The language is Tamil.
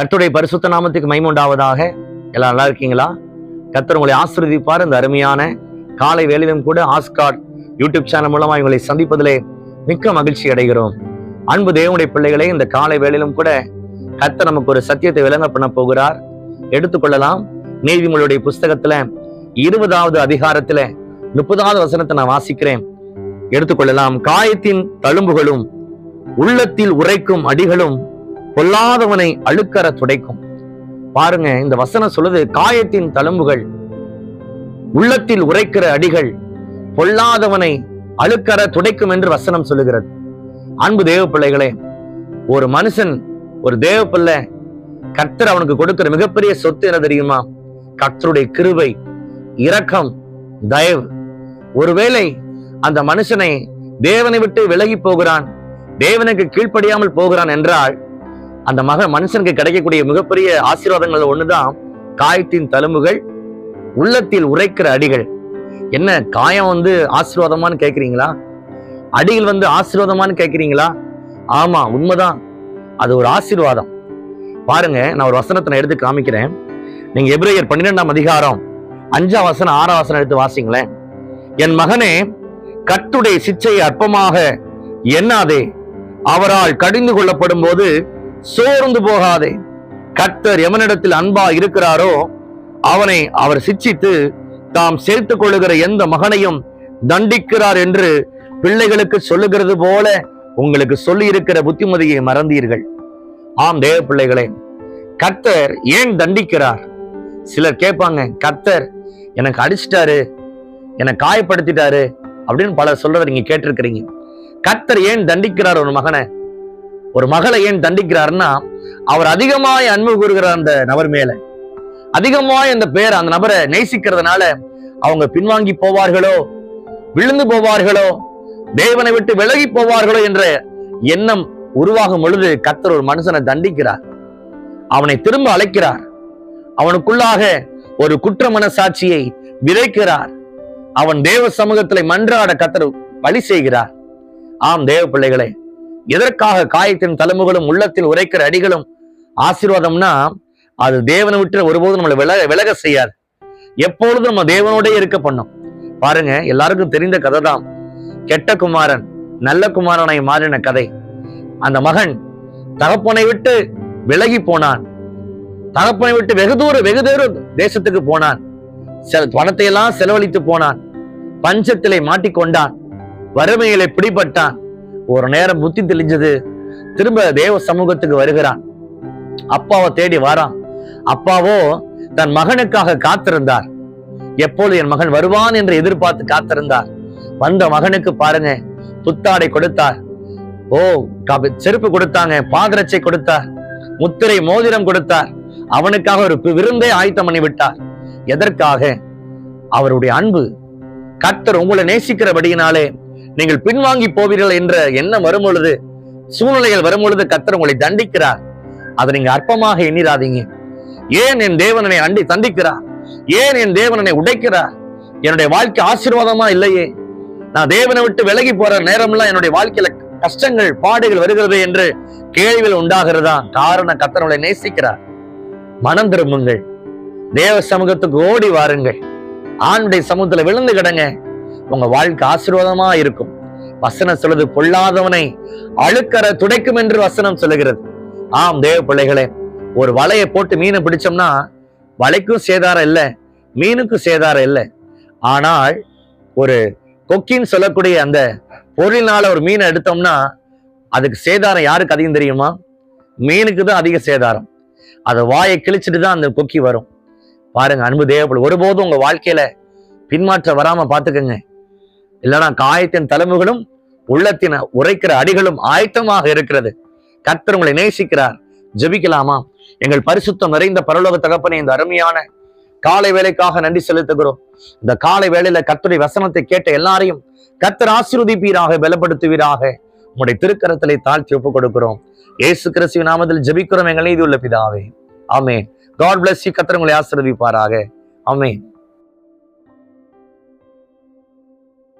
கர்த்தருடைய பரிசுத்த நாமத்துக்கு மைமுண்டாவதாக எல்லாம் நல்லா இருக்கீங்களா? கர்த்தர் உங்களை ஆசீர்வதிப்பார். இந்த அருமையான காலை வேலையிலும் கூட ஆஸ்காட் யூடியூப் சேனல் மூலமா இவங்களை சந்திப்பதிலே மிக்க மகிழ்ச்சி அடைகிறோம். அன்பு தேவனுடைய பிள்ளைகளை இந்த காலை வேலையிலும் கூட கர்த்தர் நமக்கு ஒரு சத்தியத்தை விளங்க பண்ண போகிறார். எடுத்துக்கொள்ளலாம் நீதிமொழியுடைய புஸ்தகத்துல இருபதாவது அதிகாரத்துல முப்பதாவது வசனத்தை நான் வாசிக்கிறேன். எடுத்துக்கொள்ளலாம் காயத்தின் தழும்புகளும் உள்ளத்தில் உரைக்கும் அடிகளும் பொல்லாதவனை அழுக்கற துடைக்கும். பாருங்க இந்த வசனம் சொல்லுது காயத்தின் தழும்புகள் உள்ளத்தில் உரைக்கிற அடிகள் பொல்லாதவனை அழுக்கற துடைக்கும் என்று வசனம் சொல்லுகிறது. அன்பு தேவ பிள்ளைகளே ஒரு மனுஷன் ஒரு தேவ பிள்ளை கர்த்தர் அவனுக்கு கொடுக்கிற மிகப்பெரிய சொத்து என்ன தெரியுமா? கர்த்தருடைய கிருபை இரக்கம் தயவு. ஒருவேளை அந்த மனுஷனை தேவனை விட்டு விலகி போகிறான் தேவனுக்கு கீழ்ப்படியாமல் போகிறான் என்றால் அந்த மக மனுஷனுக்கு கிடைக்கக்கூடிய மிகப்பெரிய ஆசீர்வாதங்கள் ஒண்ணுதான். காயத்தின் தழும்புகள் உள்ளத்தில் உரைக்கிற அடிகள். என்ன காயம் வந்து ஆசீர்வாதமான்னு கேட்குறீங்களா அடிகள் வந்து ஆசீர்வாதமானு கேட்குறீங்களா ஆமா உண்மைதான். அது ஒரு ஆசீர்வாதம். பாருங்க நான் ஒரு வசனத்தை நான் எடுத்து காமிக்கிறேன். நீங்க எப்ரேயர் பன்னிரெண்டாம் அதிகாரம் அஞ்சாம் வசனம் ஆறாம் வசனம் எடுத்து வாசிங்களேன். என் மகனே கட்டுடைய சிச்சையை அற்பமாக எண்ணாதே. அவரால் கடிந்து கொள்ளப்படும் போது சோர்ந்து போகாதே. கர்த்தர் எவனிடத்தில் அன்பா இருக்கிறாரோ அவனை அவர் சிச்சித்து தாம் சேர்த்துக் கொள்ளுகிற எந்த மகனையும் தண்டிக்கிறார் என்று பிள்ளைகளுக்கு சொல்லுகிறது போல உங்களுக்கு சொல்லி இருக்கிற புத்திமதியை மறந்தீர்கள். ஆம் தேவ பிள்ளைகளே கர்த்தர் ஏன் தண்டிக்கிறார்? சிலர் கேட்பாங்க கர்த்தர் எனக்கு அடிச்சிட்டாரு என்னை காயப்படுத்திட்டாரு அப்படின்னு பலர் சொல்றதை நீங்க கேட்டிருக்கிறீங்க. கர்த்தர் ஏன் தண்டிக்கிறார் ஒரு மகனை? ஒரு மகளை ஏன் தண்டிக்கிறாருன்னா அவர் அதிகமாய் அன்பு கூறுகிறார் அந்த நபர் மேல. அதிகமாய் அந்த பேர் அந்த நபரை நேசிக்கிறதுனால அவங்க பின்வாங்கி போவார்களோ விழுந்து போவார்களோ தேவனை விட்டு விலகி போவார்களோ என்ற எண்ணம் உருவாகும் பொழுது கத்தர் ஒரு மனுஷனை தண்டிக்கிறார். அவனை திரும்ப அழைக்கிறார். அவனுக்குள்ளாக ஒரு குற்ற மனசாட்சியை விதைக்கிறார். அவன் தேவ சமூகத்திலே மன்றாட கத்தர் வழி செய்கிறார். ஆம் தேவ பிள்ளைகளே எதற்காக காயத்தின் தழும்புகளும் உள்ளத்தில் உரைக்கிற அடிகளும் ஆசீர்வாதம்னா அது தேவனை விட்டு ஒருபோதும் நம்மளை விலக விலக செய்யாது. எப்பொழுதும் நம்ம தேவனோடய இருக்க பண்ணும். பாருங்க எல்லாருக்கும் தெரிந்த கதை தான் கெட்ட குமாரன் நல்ல குமாரனை மாறின கதை. அந்த மகன் தகப்பனை விட்டு விலகி போனான். தகப்பனை விட்டு வெகு தூரம் வெகு தூரம் தேசத்துக்கு போனான். செல பணத்தை எல்லாம் செலவழித்து போனான். பஞ்சத்திலே மாட்டிக்கொண்டான். வறுமையிலே பிடிபட்டான். ஒரு நேரம் புத்தி தெளிஞ்சது. திரும்ப தேவ சமூகத்துக்கு வருகிறான். அப்பாவை தேடி வாரான். அப்பாவோ தன் மகனுக்காக காத்திருந்தார். எப்போது என் மகன் வருவான் என்று எதிர்பார்த்து காத்திருந்தார். வந்த மகனுக்கு பாருங்க புத்தாடை கொடுத்தார். ஓ கப- செருப்பு கொடுத்தாங்க பாதரட்சை கொடுத்தார். முத்திரை மோதிரம் கொடுத்தார். அவனுக்காக ஒரு விருந்தே ஆயத்தம் பண்ணிவிட்டார் எதற்காக? அவருடைய அன்பு. கர்த்தர் உங்களை நேசிக்கிறபடியினாலே நீங்கள் பின்வாங்கி போவீர்கள் என்ற எண்ணம் வரும் பொழுது சூழ்நிலைகள் வரும் பொழுது உங்களை தண்டிக்கிறார். அதை நீங்க அற்பமாக எண்ணிராதீங்க. ஏன் என் தேவனனை அண்டி தண்டிக்கிறார்? ஏன் என் தேவனனை உடைக்கிறார்? என்னுடைய வாழ்க்கை ஆசீர்வாதமா இல்லையே? நான் தேவனை விட்டு விலகி போற நேரம்லாம் என்னுடைய வாழ்க்கையில கஷ்டங்கள் பாடுகள் வருகிறது என்று கேள்விகள் உண்டாகிறதா? காரணம் கர்த்தர் நேசிக்கிறார். மனம் திரும்புங்கள். தேவ சமூகத்துக்கு ஓடி வாருங்கள். ஆணுடைய சமூகத்துல விழுந்து கிடங்க. உங்க வாழ்க்கை ஆசீர்வாதமா இருக்கும். வசனம் சொல்லுது பொல்லாதவனை அழுக்கற துடைக்கும் என்று வசனம் சொல்லுகிறது. ஆம் தேவ பிள்ளைகளே ஒரு வலையை போட்டு மீனை பிடிச்சோம்னா வலைக்கும் சேதாரம் இல்லை மீனுக்கும் சேதாரம் இல்லை. ஆனால் ஒரு கொக்கின்னு சொல்லக்கூடிய அந்த பொருளினால ஒரு மீனை எடுத்தோம்னா அதுக்கு சேதாரம் யாருக்கு அதிகம் தெரியுமா? மீனுக்கு தான் அதிக சேதாரம். அதை வாயை கிழிச்சிட்டு தான் அந்த கொக்கி வரும். பாருங்க அன்பு தேவைப்படும் ஒருபோதும் உங்க வாழ்க்கையில பின்மாற்றம் வராம பாத்துக்கங்க இல்லைனா காயத்தின் தலைமுகளும் உள்ளத்தின் உரைக்கிற அடிகளும் ஆயத்தமாக இருக்கிறது. கர்த்தர் உங்களை நேசிக்கிறார். ஜெபிக்கலாமா? எங்கள் பரிசுத்தம் நிறைந்த பரலோக தகப்பனை இந்த அருமையான காலை வேலைக்காக நன்றி செலுத்துகிறோம். இந்த காலை வேலையில கர்த்தருடைய வசனத்தை கேட்ட எல்லாரையும் கர்த்தர் ஆசீர்வதிப்பீராக பலப்படுத்துவீராக. உங்களுடைய திருக்கரத்திலே தாழ்த்தி ஒப்புக் கொடுக்கிறோம் இயேசு கிறிஸ்துவ நாமத்தில் ஜபிக்கிறோம் எங்களை இது உள்ள பிதாவே. ஆமே காட் பிளஸ் you. கர்த்தர் உங்களை ஆசீர்வதிப்பாராக.